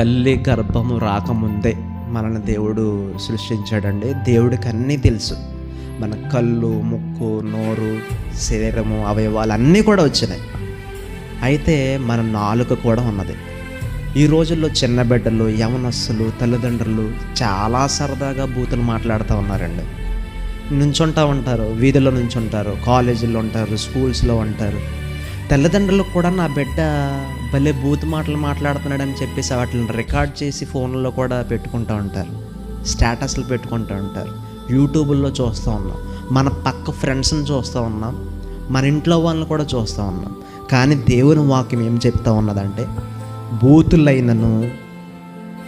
తల్లి గర్భము రాకముందే మనల్ని దేవుడు సృష్టించాడండి. దేవుడికి అన్నీ తెలుసు. మన కళ్ళు ముక్కు నోరు శరీరము అవయవాలు అన్నీ కూడా వచ్చినాయి. అయితే మన నాలుక కూడా ఉన్నది. ఈ రోజుల్లో చిన్న బిడ్డలు యవనస్సులు తల్లిదండ్రులు చాలా సరదాగా బూతులు మాట్లాడుతూ ఉన్నారండి. నుంచుంటా ఉంటారు వీధిలో నుంచుంటారు కాలేజీల్లో ఉంటారు స్కూల్స్లో ఉంటారు. తల్లిదండ్రులు కూడా నా బిడ్డ భలే బూత్ మాటలు మాట్లాడుతున్నాడని చెప్పేసి వాటిని రికార్డ్ చేసి ఫోన్లో కూడా పెట్టుకుంటూ ఉంటారు. స్టేటస్లు పెట్టుకుంటూ ఉంటారు. యూట్యూబ్లో చూస్తూ ఉన్నాం. మన పక్క ఫ్రెండ్స్ని చూస్తూ ఉన్నాం. మన ఇంట్లో వాళ్ళని కూడా చూస్తూ ఉన్నాం. కానీ దేవుని వాక్యం ఏం చెప్తా ఉన్నదంటే బూతులైనను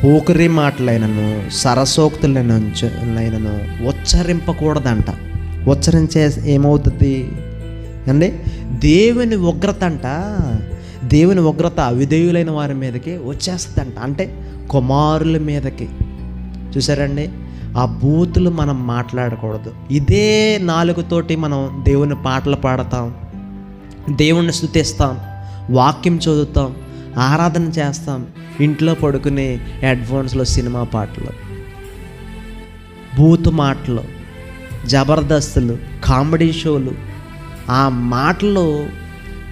పోకరి మాటలైనను సరసోక్తులైనను ఉచ్చరింపకూడదంట. ఉచ్చరించే ఏమవుతుంది? అండి? దేవుని ఉగ్రత అంట దేవుని ఉగ్రత విధేయులైన వారి మీదకి వచ్చేస్తుందంట. అంటే కుమారుల మీదకి. చూసారండి ఆ బూతులు మనం మాట్లాడకూడదు. ఇదే నాలుగుతోటి మనం దేవుని పాటలు పాడతాం. దేవుణ్ణి స్థుతిస్తాం వాక్యం చదువుతాం. ఆరాధన చేస్తాం. ఇంట్లో పడుకునే హెడ్ఫోన్స్లో సినిమా పాటలు. బూతు మాటలు జబర్దస్తులు కామెడీ షోలు. ఆ మాటలు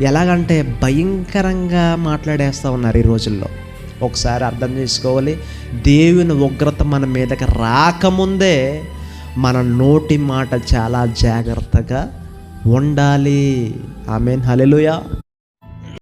ఎలాగంటే భయంకరంగా మాట్లాడేస్తూ ఉన్నారు ఈ రోజుల్లో. ఒకసారి అర్థం చేసుకోవాలి. దేవుని ఉగ్రత మన మీదకి రాకముందే మన నోటి మాట చాలా జాగ్రత్తగా ఉండాలి. ఆమెన్. హలెలుయా